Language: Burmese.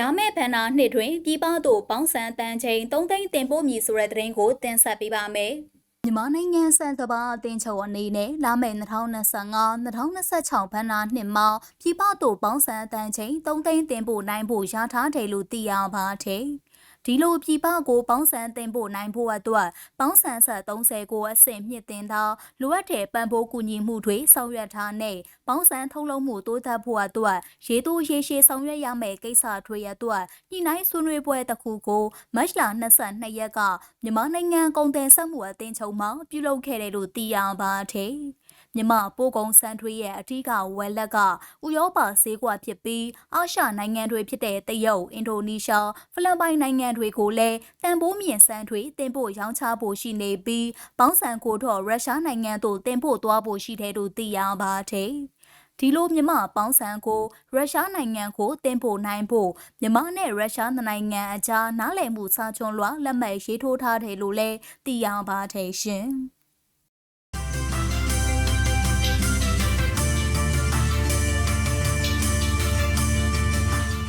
လာမယ့်ဘဏ္ဍာနှစ်တွင်ပြည်ပသို့ပေါင်းစံတန်ချိန်3သိန်းတင်ပို့မည်ဆိုတဲ့သတင်းကိုတင်ဆက်ပေးပါမယ်။မြန်မာနိုင်ငံစံကဘာအသင်းချုပ်အနေနဲ့လာမယ့်2025-2026ဘဏ္ဍာနှစ်မှာပြည်ပသို့ပေါင်းစံတန်ချိန်3သိန်းတင်ပို့နိုင်ဖို့ရထားတယ်လို့သိရပါတယ်။ ဒီလိုပြည်ပကိုပေါင်းစံတင်ပို့နိုင်ဖို့အတွက်ပေါင်းစံဆက်30ကိုအဆင့်မြင့်တင်သောလိုအပ်တဲ့ပံ့ပိုးကူညီမှုတွေဆောင်ရွက်ထားတဲ့ပေါင်းစံထုတ်လုပ်မှုတိုးတက်ဖို့အတွက်ရေးသူရေးရှိဆောင်ရွက်ရမယ့်ကိစ္စတွေအတွက်ညှိနှိုင်းဆွေးနွေးပွဲတစ်ခုကိုမတ်လ22ရက်ကမြန်မာနိုင်ငံကုန်သည်စက်မှုအသင်းချုပ်မှပြုလုပ်ခဲ့တယ်လို့သိရပါတယ်။ မြမပိုးကုံစံထွေးရဲ့အထူးကဝယ်လက်ကဥရောပဈေးကွက်ဖြစ်ပြီးအာရှနိုင်ငံတွေဖြစ်တဲ့တရုတ်၊အင်ဒိုနီးရှား၊ဖိလစ်ပိုင်နိုင်ငံတွေကိုလည်းတန်ဖိုးမြင့်စံထွေးတင်ပို့ရောင်းချဖို့ရှိနေပြီးပေါင်းစံကိုတော့ရုရှားနိုင်ငံသို့တင်ပို့သွားဖို့ရှိတယ်လို့သိရပါတယ်။ဒီလိုမြမပေါင်းစံကိုရုရှားနိုင်ငံကိုတင်ပို့နိုင်ဖို့မြမနဲ့ရုရှားနိုင်ငံအကြားနားလည်မှုစာချုပ်လွှာလက်မှတ်ရေးထိုးထားတယ်လို့လည်းသိရပါတယ်ရှင်။